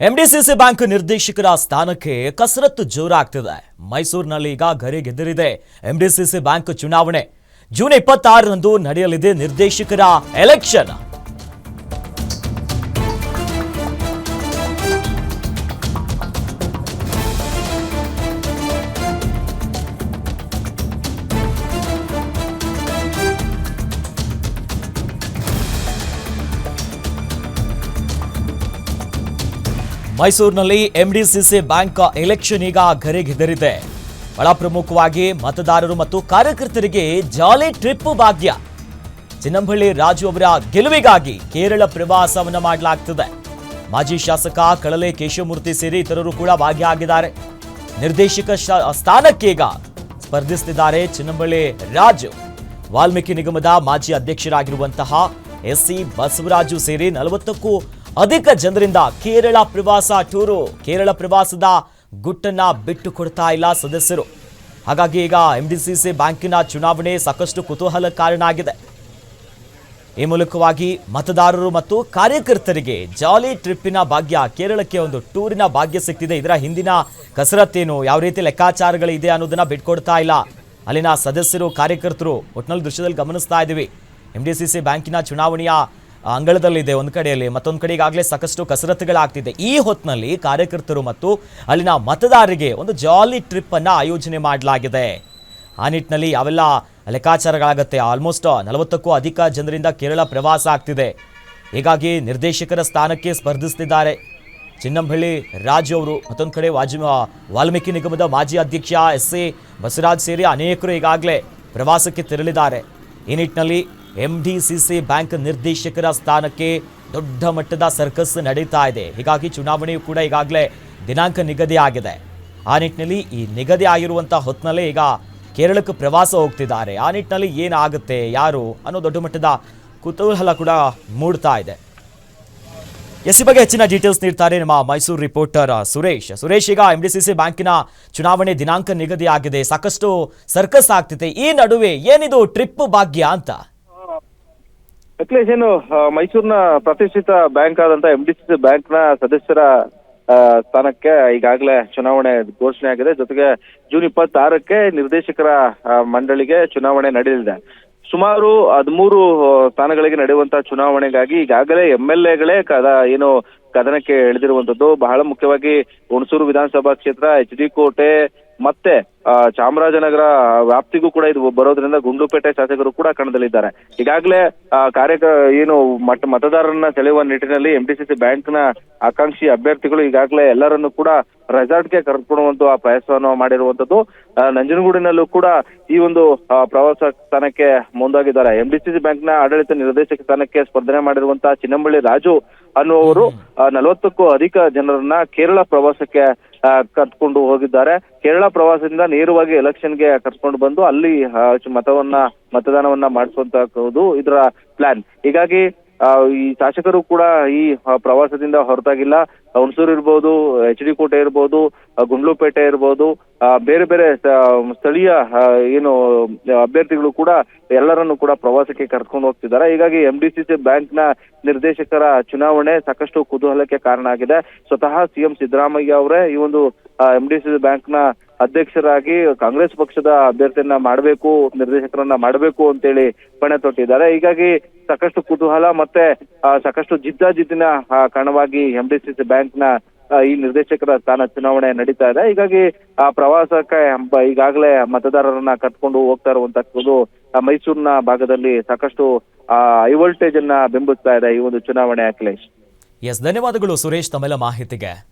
MDCC bank ನಿರ್ದೇಶಕರ ಸ್ಥಾನಕ್ಕೆ ಕಸರತ್ತು ಜೋರಾಗ್ತಿದೆ. ಮೈಸೂರಿನಲ್ಲಿ ಈಗ ಗರಿಗೆದರಿದೆ ಎಂಡಿಸಿಸಿ ಬ್ಯಾಂಕ್ ಚುನಾವಣೆ. ಜೂನ್ ಇಪ್ಪತ್ತಾರರಂದು ನಡೆಯಲಿದೆ ನಿರ್ದೇಶಕರ ಎಲೆಕ್ಷನ್. ಮೈಸೂರಿನಲ್ಲಿ ಎಂಡಿಸಿಸಿ ಬ್ಯಾಂಕ್ ಎಲೆಕ್ಷನ್ ಈಗ ಗರಿಗೆದರಿದೆ ಬಹಳ ಪ್ರಮುಖವಾಗಿ ಮತದಾರರು ಮತ್ತು ಕಾರ್ಯಕರ್ತರಿಗೆ ಜಾಲಿ ಟ್ರಿಪ್ ಭಾಗ್ಯ. ಚಿನ್ನಂಬಳ್ಳಿ ರಾಜು ಅವರ ಗೆಲುವಿಗಾಗಿ ಕೇರಳ ಪ್ರವಾಸವನ್ನು ಮಾಡಲಾಗ್ತಿದೆ. ಮಾಜಿ ಶಾಸಕ ಕಳಲೆ ಕೇಶವಮೂರ್ತಿ ಸೇರಿ ಇತರರು ಕೂಡ ಭಾಗಿಯಾಗಿದ್ದಾರೆ. ನಿರ್ದೇಶಕ ಸ್ಥಾನಕ್ಕೀಗ ಸ್ಪರ್ಧಿಸುತ್ತಿದ್ದಾರೆ ಚಿನ್ನಂಬಳ್ಳಿ ರಾಜು. ವಾಲ್ಮೀಕಿ ನಿಗಮದ ಮಾಜಿ ಅಧ್ಯಕ್ಷರಾಗಿರುವಂತಹ ಎಸ್ ಸಿ ಬಸವರಾಜು ಸೇರಿ ನಲವತ್ತಕ್ಕೂ ಅಧಿಕ ಜನರಿಂದ ಕೇರಳ ಪ್ರವಾಸ ಟೂರು, ಕೇರಳ ಪ್ರವಾಸದ ಗುಟ್ಟನ್ನ ಬಿಟ್ಟು ಕೊಡ್ತಾ ಇಲ್ಲ ಸದಸ್ಯರು. ಹಾಗಾಗಿ ಈಗ ಎಂಡಿಸಿಸಿ ಬ್ಯಾಂಕಿನ ಚುನಾವಣೆ ಸಾಕಷ್ಟು ಕುತೂಹಲ ಕಾರಣ ಆಗಿದೆ. ಈ ಮೂಲಕವಾಗಿ ಮತದಾರರು ಮತ್ತು ಕಾರ್ಯಕರ್ತರಿಗೆ ಜಾಲಿ ಟ್ರಿಪ್ಪಿನ ಭಾಗ್ಯ ಕೇರಳಕ್ಕೆ ಒಂದು ಟೂರಿನ ಭಾಗ್ಯ ಸಿಗ್ತಿದೆ ಇದರ ಹಿಂದಿನ ಕಸರತ್ತೇನು ಯಾವ ರೀತಿ ಲೆಕ್ಕಾಚಾರಗಳಿದೆ ಅನ್ನೋದನ್ನ ಬಿಟ್ಕೊಡ್ತಾ ಇಲ್ಲ. ಅಲ್ಲಿನ ಸದಸ್ಯರು, ಕಾರ್ಯಕರ್ತರು ಒಟ್ನಲ್ಲಿ ದೃಶ್ಯದಲ್ಲಿ ಗಮನಿಸ್ತಾ ಇದ್ದೀವಿ. ಎಂ ಡಿ ಸಿ ಸಿ ಬ್ಯಾಂಕಿನ ಚುನಾವಣೆಯ ಅಂಗಳದಲ್ಲಿದೆ ಒಂದು ಕಡೆಯಲ್ಲಿ, ಮತ್ತೊಂದು ಕಡೆ ಈಗಾಗಲೇ ಸಾಕಷ್ಟು ಕಸರತ್ತುಗಳಾಗ್ತಿದೆ. ಈ ಹೊತ್ತಿನಲ್ಲಿ ಕಾರ್ಯಕರ್ತರು ಮತ್ತು ಅಲ್ಲಿನ ಮತದಾರರಿಗೆ ಒಂದು ಜಾಲಿ ಟ್ರಿಪ್ ಅನ್ನ ಆಯೋಜನೆ ಮಾಡಲಾಗಿದೆ. ಆ ನಿಟ್ಟಿನಲ್ಲಿ ಯಾವೆಲ್ಲ ಲೆಕ್ಕಾಚಾರಗಳಾಗುತ್ತೆ. ಆಲ್ಮೋಸ್ಟ್ ನಲವತ್ತಕ್ಕೂ ಅಧಿಕ ಜನರಿಂದ ಕೇರಳ ಪ್ರವಾಸ ಆಗ್ತಿದೆ. ಹೀಗಾಗಿ ನಿರ್ದೇಶಕರ ಸ್ಥಾನಕ್ಕೆ ಸ್ಪರ್ಧಿಸ್ತಿದ್ದಾರೆ. ಚಿನ್ನಂಬಳ್ಳಿ ರಾಜು ಅವರು, ಮತ್ತೊಂದು ಕಡೆ ವಾಜಿ, ವಾಲ್ಮೀಕಿ ನಿಗಮದ ಮಾಜಿ ಅಧ್ಯಕ್ಷ ಎಸ್ ಎ ಬಸವರಾಜ್ ಸೇರಿ ಅನೇಕರು ಈಗಾಗಲೇ ಪ್ರವಾಸಕ್ಕೆ ತೆರಳಿದ್ದಾರೆ. ಈ ನಿಟ್ಟಿನಲ್ಲಿ M D C C bank ನಿರ್ದೇಶಕರ ಸ್ಥಾನಕ್ಕೆ ದೊಡ್ಡ ಮಟ್ಟದ ಸರ್ಕಸ್ ನಡೀತಾ ಇದೆ. ಹೀಗಾಗಿ ಚುನಾವಣೆಯು ಕೂಡ ಈಗಾಗಲೇ ದಿನಾಂಕ ನಿಗದಿ ಆಗಿದೆ. ಆ ನಿಟ್ಟಿನಲ್ಲಿ ಈ ನಿಗದಿ ಆಗಿರುವಂಥ ಹೊತ್ತಿನಲ್ಲೇ ಈಗ ಕೇರಳಕ್ಕೆ ಪ್ರವಾಸ ಹೋಗ್ತಿದ್ದಾರೆ. ಆ ನಿಟ್ಟಿನಲ್ಲಿ ಏನಾಗುತ್ತೆ, ಯಾರು ಅನ್ನೋ ದೊಡ್ಡ ಮಟ್ಟದ ಕುತೂಹಲ ಕೂಡ ಮೂಡ್ತಾ ಇದೆ. ಎಸ್ ಬಗ್ಗೆ ಹೆಚ್ಚಿನ ಡೀಟೇಲ್ಸ್ ನೀಡ್ತಾರೆ ನಮ್ಮ ಮೈಸೂರು ರಿಪೋರ್ಟರ್ ಸುರೇಶ್. ಸುರೇಶ್, ಈಗ ಎಂ ಡಿ ಸಿ ಸಿ ಬ್ಯಾಂಕಿನ ಚುನಾವಣೆ ದಿನಾಂಕ ನಿಗದಿ ಆಗಿದೆ. ಸಾಕಷ್ಟು ಸರ್ಕಸ್ ಆಗ್ತಿದೆ. ಈ ನಡುವೆ ಏನಿದು ಟ್ರಿಪ್ ಭಾಗ್ಯ ಅಂತ? ಅಖಿಲೇಶ್, ಏನು ಮೈಸೂರಿನ ಪ್ರತಿಷ್ಠಿತ ಬ್ಯಾಂಕ್ ಆದಂತ ಎಂ ಡಿ ಸಿ ಬ್ಯಾಂಕ್ನ ಸದಸ್ಯರ ಸ್ಥಾನಕ್ಕೆ ಈಗಾಗಲೇ ಚುನಾವಣೆ ಘೋಷಣೆ ಆಗಿದೆ. ಜೊತೆಗೆ ಜೂನ್ ಇಪ್ಪತ್ತಾರಕ್ಕೆ ನಿರ್ದೇಶಕರ ಮಂಡಳಿಗೆ ಚುನಾವಣೆ ನಡೆಯಲಿದೆ. ಸುಮಾರು ಹದಿಮೂರು ಸ್ಥಾನಗಳಿಗೆ ನಡೆಯುವಂತಹ ಚುನಾವಣೆಗಾಗಿ ಈಗಾಗಲೇ ಎಂ ಎಲ್ ಎಗಳೇ ಕದ, ಏನು, ಕದನಕ್ಕೆ ಎಳೆದಿರುವಂತದ್ದು ಬಹಳ ಮುಖ್ಯವಾಗಿ ಹುಣಸೂರು ವಿಧಾನಸಭಾ ಕ್ಷೇತ್ರ ಎಚ್ ಡಿ ಕೋಟೆ ಮತ್ತೆ ಆ, ಚಾಮರಾಜನಗರ ವ್ಯಾಪ್ತಿಗೂ ಕೂಡ ಇದು ಬರೋದ್ರಿಂದ ಗುಂಡ್ಲುಪೇಟೆ ಶಾಸಕರು ಕೂಡ ಕಣದಲ್ಲಿದ್ದಾರೆ. ಈಗಾಗಲೇ ಕಾರ್ಯ ಕಾರ್ಯಕ ಏನು ಮತ ಮತದಾರರನ್ನ ಸೆಳೆಯುವ ನಿಟ್ಟಿನಲ್ಲಿ ಎಂ ಬ್ಯಾಂಕ್ನ ಸಿ ಸಿ ಬ್ಯಾಂಕ್ನ ಆಕಾಂಕ್ಷಿ ಅಭ್ಯರ್ಥಿಗಳು ಈಗಾಗಲೇ ಎಲ್ಲರನ್ನು ಕೂಡ ರೆಸಾರ್ಟ್ಗೆ ಕರೆದುಕೊಳ್ಳುವಂತ ಪ್ರಯತ್ನವನ್ನು ಪ್ರಯಾಸವನ್ನು ಮಾಡಿರುವಂತದ್ದು. ನಂಜನಗೂಡಿನಲ್ಲೂ ಕೂಡ ಈ ಒಂದು ಪ್ರವಾಸ ಸ್ಥಾನಕ್ಕೆ ಮುಂದಾಗಿದ್ದಾರೆ. ಎಂ ಡಿ ಸಿ ಸಿ ಬ್ಯಾಂಕ್ನ ಆಡಳಿತ ನಿರ್ದೇಶಕ ಸ್ಥಾನಕ್ಕೆ ಸ್ಪರ್ಧನೆ ಮಾಡಿರುವಂತಹ ಚಿನ್ನಂಬಳ್ಳಿ ರಾಜು ಅನ್ನುವರು ನಲವತ್ತಕ್ಕೂ ಅಧಿಕ ಜನರನ್ನ ಕೇರಳ ಪ್ರವಾಸಕ್ಕೆ ಕರ್ಕೊಂಡು ಹೋಗಿದ್ದಾರೆ. ಕೇರಳ ಪ್ರವಾಸದಿಂದ ನೇರವಾಗಿ ಎಲೆಕ್ಷನ್ಗೆ ಕರ್ಕೊಂಡು ಬಂದು ಅಲ್ಲಿ ಮತವನ್ನ, ಮತದಾನವನ್ನ ಮಾಡಿಸುವಂತದ್ದು ಇದರ ಪ್ಲಾನ್ ಹೀಗಾಗಿ ಈ ಶಾಸಕರು ಕೂಡ ಈ ಪ್ರವಾಸದಿಂದ ಹೊರತಾಗಿಲ್ಲ. ಹುಣಸೂರು ಇರ್ಬೋದು, ಎಚ್ ಡಿ ಕೋಟೆ ಇರ್ಬೋದು ಗುಂಡ್ಲುಪೇಟೆ ಇರ್ಬೋದು ಬೇರೆ ಬೇರೆ ಸ್ಥಳೀಯ ಏನು, ಅಭ್ಯರ್ಥಿಗಳು ಕೂಡ ಎಲ್ಲರನ್ನು ಕೂಡ ಪ್ರವಾಸಕ್ಕೆ ಕರ್ಕೊಂಡು ಹೋಗ್ತಿದ್ದಾರೆ. ಹೀಗಾಗಿ ಎಂ ಡಿ ಸಿ ಸಿ ಬ್ಯಾಂಕ್ನ ನಿರ್ದೇಶಕರ ಚುನಾವಣೆ ಸಾಕಷ್ಟು ಕುತೂಹಲಕ್ಕೆ ಕಾರಣ ಆಗಿದೆ. ಸ್ವತಃ ಸಿಎಂ ಸಿದ್ದರಾಮಯ್ಯ ಅವರೇ ಈ ಒಂದು ಎಂ ಡಿ ಸಿ ಸಿ ಬ್ಯಾಂಕ್ನ ಅಧ್ಯಕ್ಷರಾಗಿ ಕಾಂಗ್ರೆಸ್ ಪಕ್ಷದ ಅಭ್ಯರ್ಥಿಯನ್ನ ಮಾಡಬೇಕು, ನಿರ್ದೇಶಕರನ್ನ ಮಾಡಬೇಕು ಅಂತೇಳಿ ಪಣೆ ತೊಟ್ಟಿದ್ದಾರೆ. ಹೀಗಾಗಿ ಸಾಕಷ್ಟು ಕುತೂಹಲ ಮತ್ತೆ ಸಾಕಷ್ಟು ಜಿದ್ದಾಜಿದ್ದಿನ ಕಾರಣವಾಗಿ M D C C bank ನ ಈ ನಿರ್ದೇಶಕರ ಸ್ಥಾನ ಚುನಾವಣೆ ನಡೀತಾ ಇದೆ. ಹೀಗಾಗಿ, ಆ, ಪ್ರವಾಸಕ್ಕೆ ಈಗಾಗಲೇ ಮತದಾರರನ್ನ ಕಟ್ಕೊಂಡು ಹೋಗ್ತಾ ಇರುವಂತದ್ದು ಮೈಸೂರಿನ ಭಾಗದಲ್ಲಿ ಸಾಕಷ್ಟು ಹೈ ವೋಲ್ಟೇಜ್ ಅನ್ನ ಬಿಂಬಿಸ್ತಾ ಇದೆ ಈ ಒಂದು ಚುನಾವಣೆ ಅಖಿಲೇಶ್. ಎಸ್ ಧನ್ಯವಾದಗಳು ಸುರೇಶ್ ತಮ್ಮೆಲ್ಲ ಮಾಹಿತಿಗೆ.